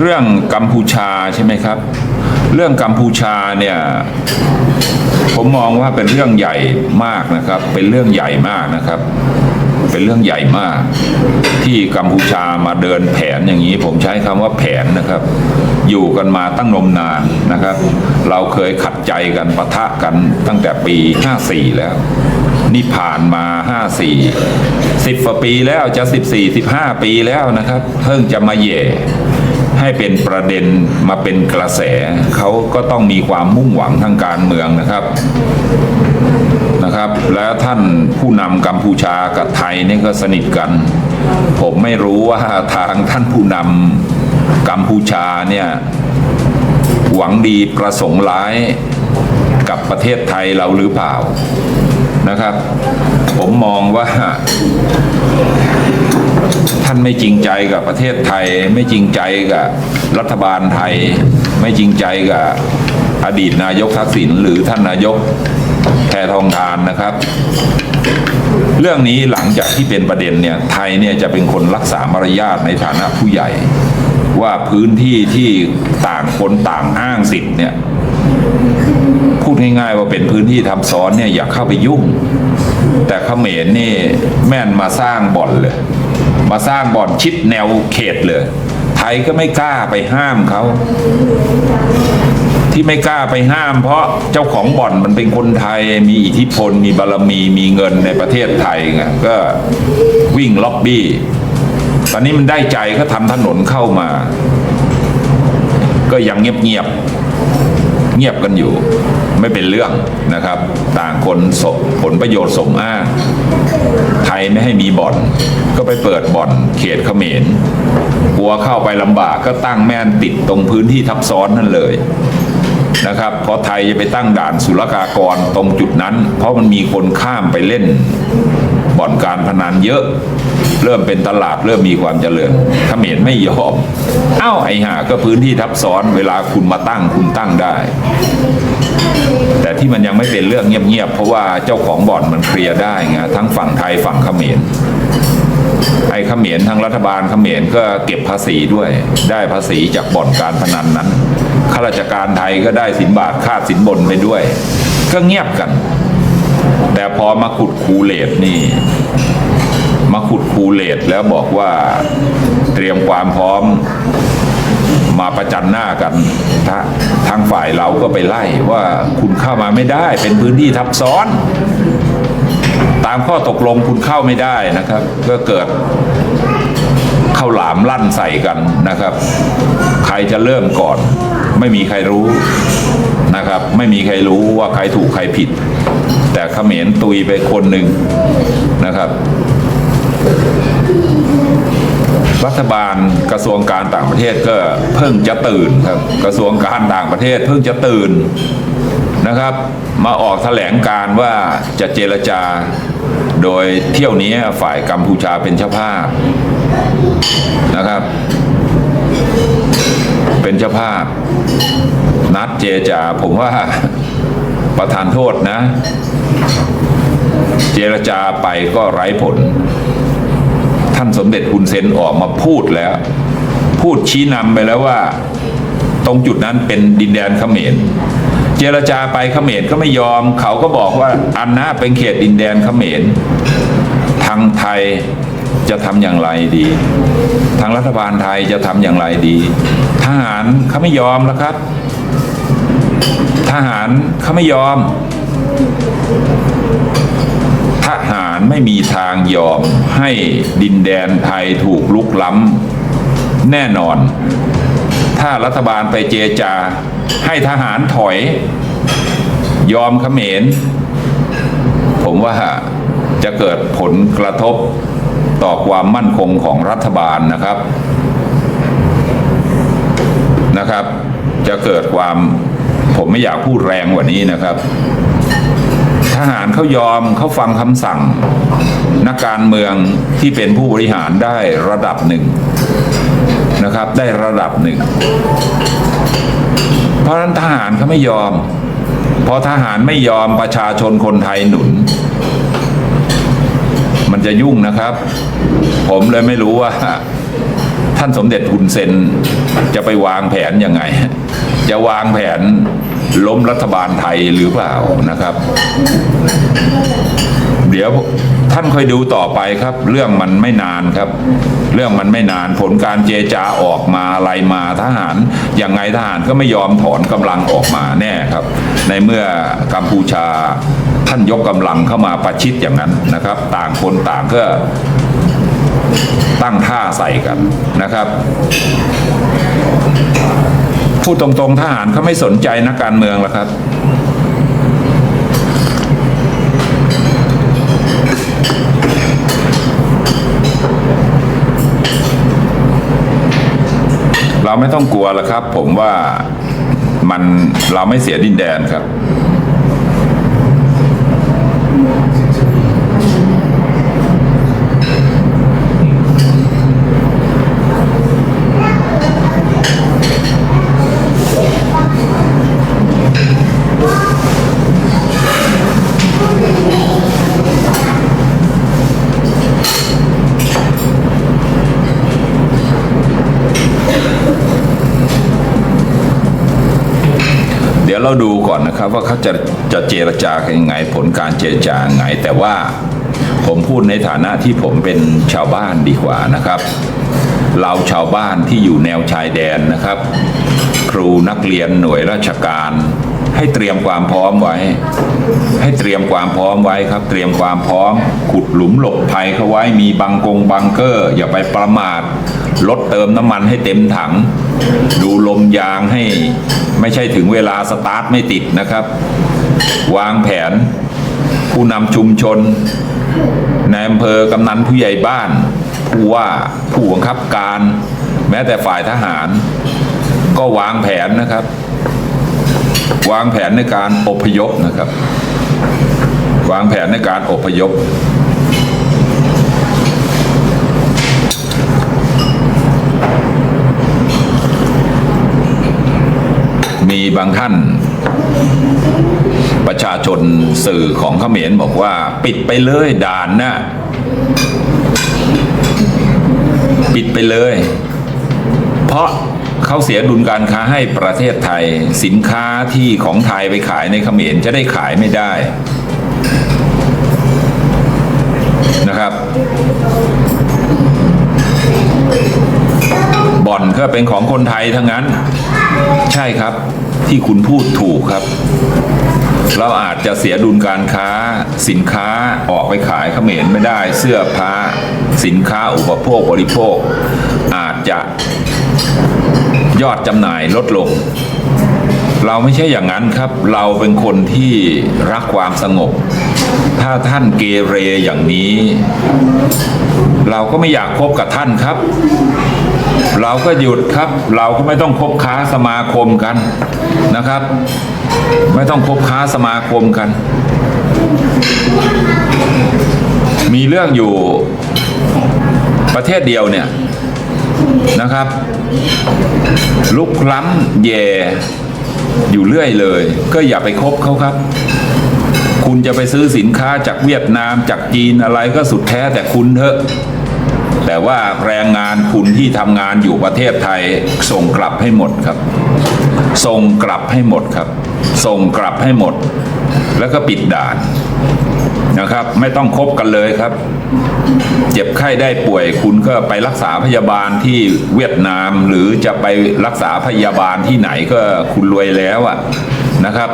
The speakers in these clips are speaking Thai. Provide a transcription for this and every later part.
เรื่องกัมพูชาใช่ไหมครับ เรื่องกัมพูชาเนี่ยผมมองว่าเป็นเรื่องใหญ่มากนะครับ เป็นเรื่องใหญ่มากนะครับ เป็นเรื่องใหญ่มาก ที่กัมพูชามาเดินแผนอย่างนี้ ผมใช้คำว่าแผนนะครับ อยู่กันมาตั้งนมนานนะครับ เราเคยขัดใจกันปะทะกันตั้งแต่ปี 54 แล้ว นี่ผ่านมา 54 10กว่าปีแล้วจะ 14 15 ปีแล้วนะครับ เพิ่งจะมาแหย่ ให้เป็นประเด็นมาเป็นกระแส เขาก็ต้องมีความมุ่งหวังทางการเมืองนะครับนะครับ แล้วท่านผู้นำกัมพูชากับไทยนี่ก็สนิทกัน ผมไม่รู้ว่าทางท่านผู้นำกัมพูชาเนี่ยหวังดีประสงค์ร้ายกับประเทศไทยเราหรือเปล่านะครับ ผมมองว่า ท่านไม่จริงใจกับประเทศไทย ไม่จริงใจกับรัฐบาลไทย ไม่จริงใจกับอดีตนายกทักษิณหรือท่านนายกแพทองทานนะครับ เรื่องนี้หลังจากที่เป็นประเด็นเนี่ยไทยเนี่ยจะเป็นคนรักษามารยาทในฐานะผู้ใหญ่ ว่าพื้นที่ที่ต่างคนต่างอ้างสิทธิ์เนี่ยพูดง่ายๆว่าเป็นพื้นที่ทำซ้อนเนี่ยอย่าเข้าไปยุ่ง แต่เขมรนี่แม่นมาสร้างบ่อนเลย มาสร้างบ่อนชิดแนวเขตเลย ไทยก็ไม่กล้าไปห้ามเขา ที่ไม่กล้าไปห้าม เพราะเจ้าของบ่อนมันเป็นคนไทยมีอิทธิพล มีบารมีมีเงินในประเทศไทยไงก็วิ่งล็อบบี้ ตอนนี้มันได้ใจก็ทำถนนเข้ามา ก็ยังเงียบๆ เงียบกันอยู่ ไม่เป็นเรื่องนะครับ ต่างคนสผลประโยชน์สมอ้างไทยไม่ให้มีบ่อน ก็ไปเปิดบ่อนเขตเขมรกลัวเข้าไปลำบากก็ตั้งแม่นติดตรงพื้นที่ทับซ้อนนั่นเลยนะครับเพราะไทยจะไปตั้งด่านศุลกากรตรงจุดนั้น เพราะมันมีคนข้ามไปเล่น บ่อนการพนันเยอะ เริ่มเป็นตลาดเริ่มมีความเจริญเขมรไม่ยอม เอ้าไอ้ห่าก็พื้นที่ทับซ้อนเวลาคุณมาตั้งคุณตั้งได้ แต่ที่มันยังไม่เป็นเรื่องเงียบๆเพราะว่าเจ้าของบ่อนมันเคลียร์ได้ไงทั้งฝั่งไทยฝั่งเขมรไอ้เขมรทางรัฐบาลเขมรก็เก็บภาษีด้วย ได้ภาษีจากบ่อนการพนันนั้นข้าราชการไทยก็ได้สินบาทค่าสินบนไปด้วย ก็เงียบกัน แต่พอมาขุดคูเลตนี่ มาขุดคูเลตแล้วบอกว่าเตรียมความพร้อมมาประจันหน้ากันทะทางฝ่ายเราก็ไปไล่ว่าคุณเข้ามาไม่ได้ เป็นพื้นที่ทับซ้อน ตามข้อตกลงคุณเข้าไม่ได้นะครับ ก็เกิดเข้าหลามลั่นใส่กันนะครับ ใครจะเริ่มก่อน ไม่มีใครรู้นะครับ ไม่มีใครรู้ว่าใครถูกใครผิด แต่เขมรตุยไปคนหนึ่งนะครับ รัฐบาลกระทรวงการต่างประเทศก็เพิ่งจะตื่นครับ กระทรวงการต่างประเทศเพิ่งจะตื่นนะครับ มาออกแถลงการว่าจะเจรจาโดยเที่ยวนี้ฝ่ายกัมพูชาเป็นเจ้าภาพนะครับ เป็นเจ้าภาพ นัดเจรจาผมว่าประธานโทษนะ เจรจาไปก็ไร้ผล ท่านสมเด็จฮุนเซนออกมาพูดแล้ว พูดชี้นำไปแล้วว่า ตรงจุดนั้นเป็นดินแดนเขมรเจรจาไปเขมรก็ไม่ยอม เขาก็บอกว่าอันนะเป็นเขตดินแดนเขมรทางไทยจะทำอย่างไรดี ทางรัฐบาลไทยจะทำอย่างไรดี ทหารเขาไม่ยอมแล้วครับ ทหารเขาไม่ยอม ไม่มีทางยอมให้ดินแดนไทยถูกลุกล้ำแน่นอน ถ้ารัฐบาลไปเจจา ให้ทหารถอย ยอมเขมรผมว่าจะเกิดผลกระทบต่อความมั่นคงของรัฐบาลนะครับนะครับ จะเกิดความผมไม่อยากพูดแรงกว่านี้นะครับ ทหารเขายอมเขาฟังคำสั่ง นักการเมืองที่เป็นผู้บริหารได้ระดับหนึ่งนะครับ ได้ระดับหนึ่ง เพราะนั้นทหารเขาไม่ยอม พอทหารไม่ยอมประชาชนคนไทยหนุน มันจะยุ่งนะครับ ผมเลยไม่รู้ว่าทท่านสมเด็จฮุนเซนจะไปวางแผนยังไง จะวางแผน ล้มรัฐบาลไทยหรือเปล่านะครับ เดี๋ยวท่านค่อยดูต่อไปครับ เรื่องมันไม่นานครับ เรื่องมันไม่นานผลการเจจาออกมาอะไรมาทหารยังไงทหารก็ไม่ยอมถอนกำลังออกมาแน่ครับ ในเมื่อกัมพูชาท่านยกกำลังเข้ามาประชิดอย่างนั้นนะครับ ต่างคนต่างก็ตั้งท่าใส่กันนะครับ พูดตรงๆทหารเขาไม่สนใจนักการเมืองหรอกครับ เราไม่ต้องกลัวหรอกครับ ผมว่ามันเราไม่เสียดินแดนครับ ดี๋ยวเราดูก่อนนะครับ ว่าเขาจะจะเจรจากันยังไงผลการเจรจาไง แต่ว่าผมพูดในฐานะที่ผมเป็นชาวบ้านดีกว่านะครับ เราชาวบ้านที่อยู่แนวชายแดนนะครับ ครูนักเรียนหน่วยราชการ ให้เตรียมความพร้อมไว้ ให้เตรียมความพร้อมไว้ครับ เตรียมความพร้อม ขุดหลุมหลบภัยเขาไว้มีบังกงบังเกอร์ อย่าไปประมาท ลดเติมน้ำมันให้เต็มถัง ดูลมยางให้ไม่ใช่ถึงเวลาสตาร์ทไม่ติดนะครับ วางแผน ผู้นำชุมชนในอำเภอกำนันผู้ใหญ่บ้าน ผู้ว่าผู้บังคับการ แม้แต่ฝ่ายทหาร ก็วางแผนนะครับ วางแผนในการอพยพนะครับ วางแผนในการอพยพ มีบางท่าน ประชาชนสื่อของเขมรบอกว่า ปิดไปเลยด่านนะปิดไปเลย เพราะเขาเสียดุลการค้าให้ประเทศไทย สินค้าที่ของไทยไปขายในเขมรจะได้ขายไม่ได้นะครับบ่อนก็เป็นของคนไทยทั้งนั้น ใช่ครับ ที่คุณพูดถูกครับ เราอาจจะเสียดุลการค้า สินค้าออกไปขายเขมรไม่ได้ เสื้อผ้า สินค้าอุปโภคบริโภค อาจจะยอดจำหน่ายลดลง เราไม่ใช่อย่างนั้นครับ เราเป็นคนที่รักความสงบ ถ้าท่านเกเรอย่างนี้ เราก็ไม่อยากพบกับท่านครับ เราก็หยุดครับ เราก็ไม่ต้องคบค้าสมาคมกันนะครับ ไม่ต้องคบค้าสมาคมกัน มีเรื่องอยู่ประเทศเดียวเนี่ยนะครับ ลุกล้ำแย่อยู่เรื่อยเลย ก็อย่าไปคบเขาครับ คุณจะไปซื้อสินค้าจากเวียดนามจากจีนอะไรก็สุดแท้แต่คุณเถอะ แต่ว่าแรงงานคุณที่ทำงานอยู่ประเทศไทย ส่งกลับให้หมดครับ ส่งกลับให้หมดครับ ส่งกลับให้หมด แล้วก็ปิดด่านนะครับ ไม่ต้องคบกันเลยครับ เจ็บไข้ได้ป่วย คุณก็ไปรักษาพยาบาลที่เวียดนาม หรือจะไปรักษาพยาบาลที่ไหนก็คุณรวยแล้วอะนะครับ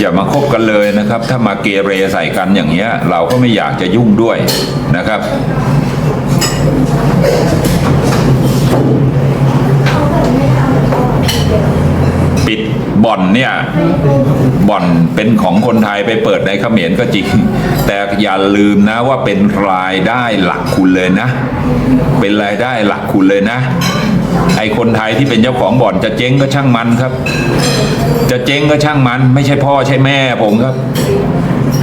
อย่ามาคบกันเลยนะครับ ถ้ามาเกเรใส่กันอย่างเงี้ย เราก็ไม่อยากจะยุ่งด้วยนะครับ ปิดบ่อนเนี่ยบ่อนเป็นของคนไทยไปเปิดในเขมรก็จริง แต่อย่าลืมนะว่าเป็นรายได้หลักคุณเลยนะ เป็นรายได้หลักคุณเลยนะ ไอคนไทยที่เป็นเจ้าของบ่อนจะเจ๊งก็ช่างมันครับ จะเจ๊งก็ช่างมัน ไม่ใช่พ่อใช่แม่ผมครับ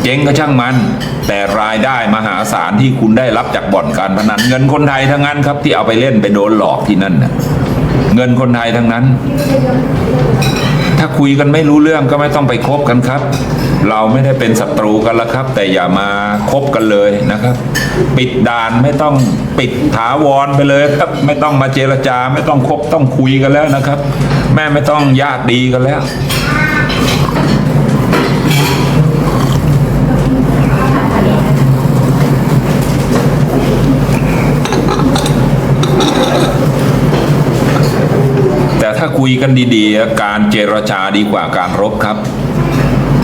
เจ๊งก็ช่างมัน แต่รายได้มหาศาลที่คุณได้รับจากบ่อนการพนันเงินคนไทยทั้งนั้นครับ ที่เอาไปเล่นไปโดนหลอกที่นั่นน่ะเงินคนไทยทั้งนั้น ถ้าคุยกันไม่รู้เรื่องก็ไม่ต้องไปคบกันครับ เราไม่ได้เป็นศัตรูกันแล้วครับ แต่อย่ามาคบกันเลยนะครับ ปิดด่านไม่ต้องปิดถาวรไปเลยครับ ไม่ต้องมาเจรจา ไม่ต้องคบต้องคุยกันแล้วนะครับ แม่ไม่ต้องญาติดีกันแล้ว ถ้าคุยกันดีๆ การเจรจาดีกว่าการรบครับ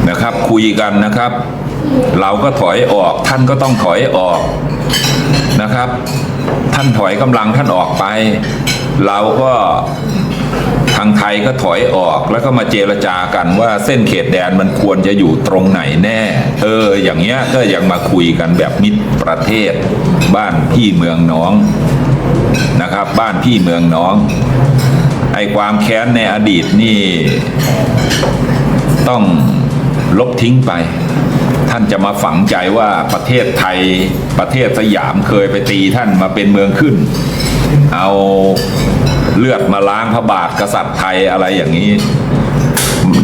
นะครับ คุยกันนะครับ เราก็ถอยออกท่านก็ต้องถอยออกนะครับ ท่านถอยกำลังท่านออกไป เราก็ทางไทยก็ถอยออกแล้วก็มาเจรจากันว่าเส้นเขตแดนมันควรจะอยู่ตรงไหนแน่ เออ อย่างเงี้ยก็ยังมาคุยกันแบบมิตรประเทศ บ้านพี่เมืองน้องนะครับ บ้านพี่เมืองน้อง ไอ้ความแค้นในอดีตนี่ต้องลบทิ้งไป ท่านจะมาฝังใจว่าประเทศไทยประเทศสยามเคยไปตีท่านมาเป็นเมืองขึ้น เอาเลือดมาล้างพระบาทกษัตริย์ไทยอะไรอย่างนี้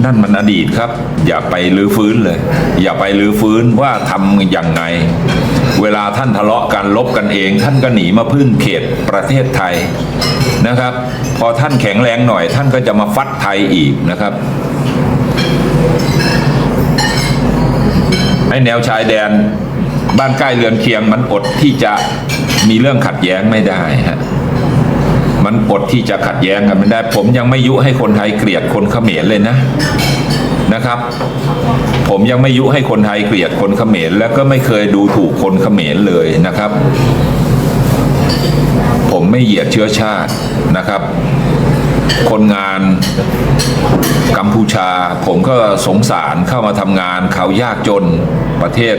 นั่นมันอดีตครับ อย่าไปลื้อฟื้นเลย อย่าไปลื้อฟื้นว่าทำอย่างไง เวลาท่านทะเลาะกันลบกันเอง ท่านก็หนีมาพึ่งเขตประเทศไทยนะครับ พอท่านแข็งแรงหน่อย ท่านก็จะมาฟัดไทยอีกนะครับไอ้แนวชายแดนบ้านใกล้เรือนเคียงมันอดที่จะมีเรื่องขัดแย้งไม่ได้ฮะมันอดที่จะขัดแย้งกันไม่ได้ ผมยังไม่ยุให้คนไทยเกลียดคนเขมรเลยนะ นะครับ ผมยังไม่ยุให้คนไทยเกลียดคนเขมรแล้วก็ไม่เคยดูถูกคนเขมรเลยนะครับ ผมไม่เหยียดเชื้อชาตินะครับ คนงานกัมพูชา ผมก็สงสารเข้ามาทำงานเขายากจนประเทศ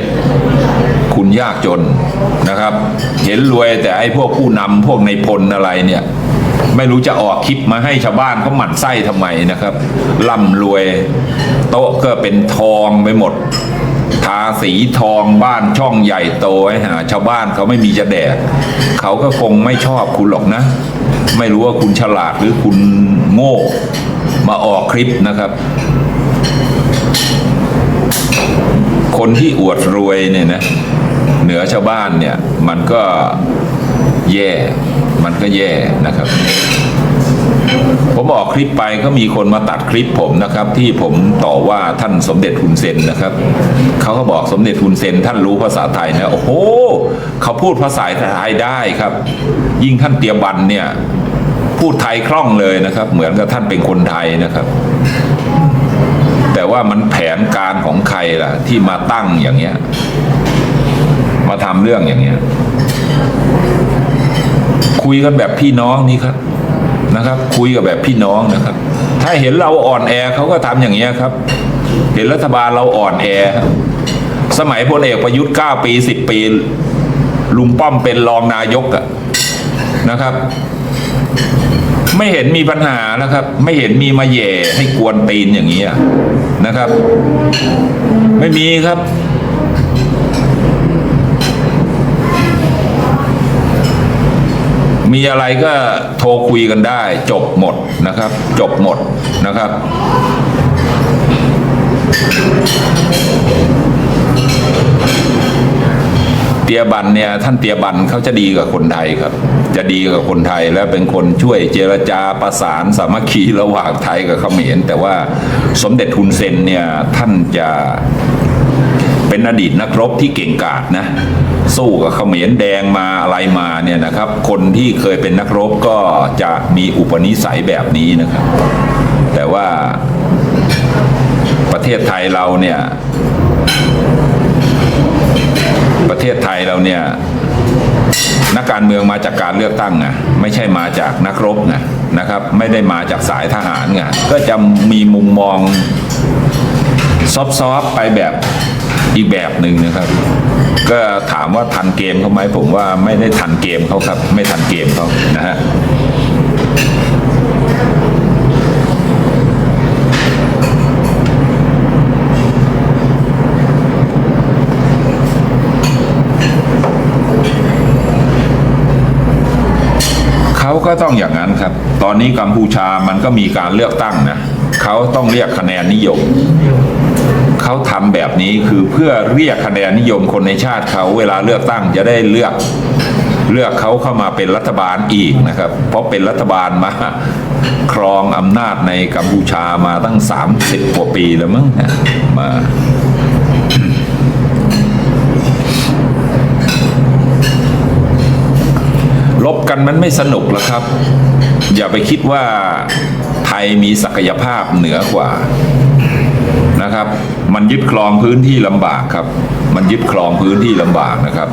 คุณยากจนนะครับ เห็นรวยแต่ไอ้พวกผู้นำพวกในพลอะไรเนี่ย ไม่รู้จะออกคลิปมาให้ชาวบ้านเขาหมั่นไส้ทำไมนะครับร่ำรวย โต๊ะก็เป็นทองไปหมดทาสีทองบ้านช่องใหญ่โตให้หาชาวบ้านเขาไม่มีจะแดก เขาก็คงไม่ชอบคุณหรอกนะ ไม่รู้ว่าคุณฉลาดหรือคุณโง่มาออกคลิปนะครับ คนที่อวดรวยเนี่ยนะ เหนือชาวบ้านเนี่ย มันก็แย่ มันก็แย่นะครับ ผมออกคลิปไปก็มีคนมาตัดคลิปผมนะครับ ที่ผมต่อว่าท่านสมเด็จฮุนเซนนะครับเขาก็บอกสมเด็จฮุนเซนท่านรู้ภาษาไทยนะโอ้โหเขาพูดภาษาไทยได้ครับ ยิ่งท่านเตียบันเนี่ยพูดไทยคล่องเลยนะครับ เหมือนกับท่านเป็นคนไทยนะครับ แต่ว่ามันแผนการของใครล่ะ ที่มาตั้งอย่างเงี้ย มาทำเรื่องอย่างเงี้ย คุยกันแบบพี่น้องนี่ครับนะครับ คุยกับแบบพี่น้องนะครับ ถ้าเห็นเราอ่อนแอเขาก็ทำอย่างเงี้ยครับ เห็นรัฐบาลเราอ่อนแอ สมัยพลเอกประยุทธ์9ปี10ปี ลุงป้อมเป็นรองนายกอะนะครับ ไม่เห็นมีปัญหานะครับ ไม่เห็นมีมาแย่ให้กวนตีนอย่างนี้อะนะครับ ไม่มีครับ มีอะไรก็โทรคุยกันได้ จบหมดนะครับ จบหมดนะครับ เตียบันเนี่ยท่านเตียบันเขาจะดีกับคนไทยครับ จะดีกับคนไทยและเป็นคนช่วยเจรจาประสานสามัคคีระหว่างไทยกับเขมรแต่ว่าสมเด็จทุนเซนเนี่ยท่านจะเป็นอดีตนักรบที่เก่งกาจนะ สู้กับเขมรแดงมาอะไรมาเนี่ยนะครับ คนที่เคยเป็นนักรบก็จะมีอุปนิสัยแบบนี้นะครับ แต่ว่าประเทศไทยเราเนี่ย ประเทศไทยเราเนี่ยนักการเมืองมาจากการเลือกตั้งไงไม่ใช่มาจากนักรบไงนะครับ ไม่ได้มาจากสายทหารไงก็จะมีมุมมองซอฟๆไปแบบ อีกแบบหนึ่งนะครับ ก็ถามว่าทันเกมเขาไหมผมว่าไม่ได้ทันเกมเขาครับ ไม่ทันเกมเขานะฮะเขาก็ต้องอย่าง ตอนนี้กัมพูชามันก็มีการเลือกตั้งนะเขาต้องเรียกคะแนนนิยมเขาทำแบบนี้คือเพื่อเรียกคะแนนนิยมคนในชาติเขาเวลาเลือกตั้งจะได้เลือกเลือกเขาเข้ามาเป็นรัฐบาลอีกนะครับ เพราะเป็นรัฐบาลมาครองอำนาจในกัมพูชามาตั้ง 30กว่าปีแล้วมั้งนะมาลบกันมันไม่สนุกหรอกครับ อย่าไปคิดว่าไทยมีศักยภาพเหนือกว่านะครับ มันยึดครองพื้นที่ลำบากครับ มันยึดครองพื้นที่ลำบากนะครับ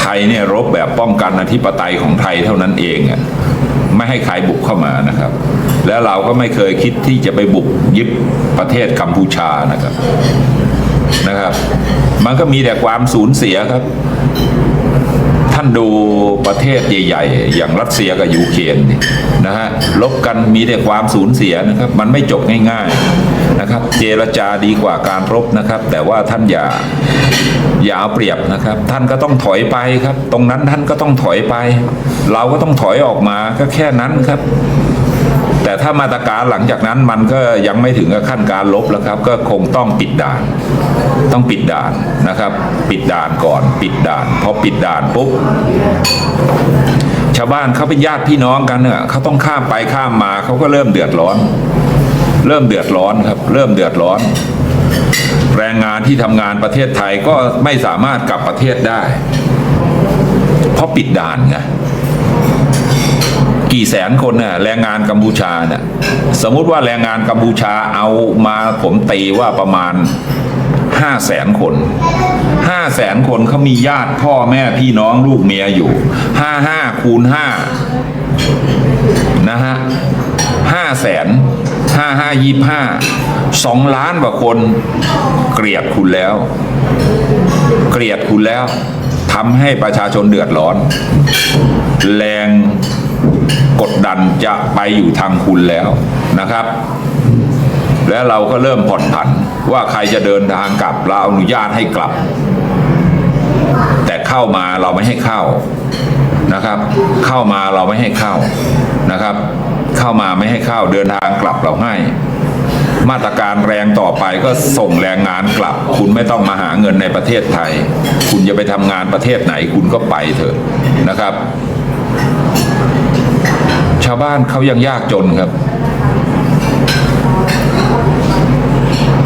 ไทยเนี่ยรบแบบป้องกันอธิปไตยของไทยเท่านั้นเองอะไม่ให้ใครบุกเข้ามานะครับ แล้วเราก็ไม่เคยคิดที่จะไปบุกยึดประเทศกัมพูชานะครับนะครับ มันก็มีแต่ความสูญเสียครับานดูประเทศใหญ่ๆ อย่างรัสเซียกับยูเครนนะฮะลบกันมีแต่ความสูญเสียนะครับ มันไม่จบง่ายๆนะครับ เจรจาดีกว่าการรบนะครับ แต่ว่าท่านอย่าอย่าเอาเปรียบนะครับ ท่านก็ต้องถอยไปครับ ตรงนั้นท่านก็ต้องถอยไป เราก็ต้องถอยออกมาก็แค่นั้นครับ แต่ถ้ามาตรการหลังจากนั้นมันก็ยังไม่ถึงกับขั้นการลบแล้วครับ ก็คงต้องปิดด่าน ต้องปิดด่านนะครับ ปิดด่านก่อนปิดด่านพอปิดด่านปุ๊บชาวบ้านเขาเป็นญาติพี่น้องกันเนี่ยเขาต้องข้ามไปข้ามมาเขาก็เริ่มเดือดร้อน เริ่มเดือดร้อนครับ เริ่มเดือดร้อน แรงงานที่ทำงานประเทศไทยก็ไม่สามารถกลับประเทศได้ เพราะปิดด่านไง กี่แสนคนเนี่ยแรงงานกัมพูชาเนี่ยสมมุติว่าแรงงานกัมพูชาเอามาผมตีว่าประมาณห้าแสนคนห้าแสนคนเขามีญาติพ่อแม่พี่น้องลูกเมียอยู่ห้าห้าคูณห้านะฮะห้าแสนห้าห้ายี่ห้าสองล้านกว่าคนเกลียดคุณแล้ว เกลียดคุณแล้วทำให้ประชาชนเดือดร้อน แรง กดดันจะไปอยู่ทางคุณแล้วนะครับ และเราก็เริ่มผ่อนผันว่าใครจะเดินทางกลับเราอนุญาตให้กลับ แต่เข้ามาเราไม่ให้เข้านะครับ เข้ามาเราไม่ให้เข้านะครับ เข้ามาไม่ให้เข้าเดินทางกลับเราให้มาตรการแรงต่อไปก็ส่งแรงงานกลับ คุณไม่ต้องมาหาเงินในประเทศไทย คุณจะไปทำงานประเทศไหนคุณก็ไปเถอะนะครับ ชาวบ้านเขายังยากจนครับ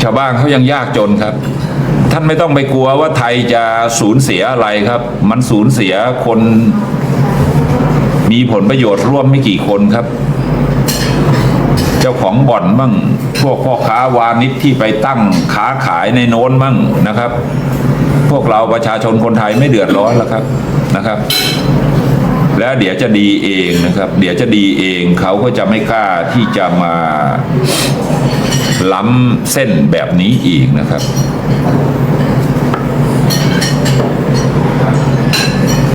ชาวบ้านเขายังยากจนครับ ท่านไม่ต้องไปกลัวว่าไทยจะสูญเสียอะไรครับ มันสูญเสียคน มีผลประโยชน์ร่วมไม่กี่คนครับ เจ้าของบ่อนมั่งพวกพ่อค้าวานิชที่ไปตั้งค้าขายในโน้นมั่งนะครับ พวกเราประชาชนคนไทยไม่เดือดร้อนแล้วครับนะครับ แล้วเดี๋ยวจะดีเองนะครับ เดี๋ยวจะดีเองเขาก็จะไม่กล้าที่จะมาล้ำเส้นแบบนี้อีกนะครับ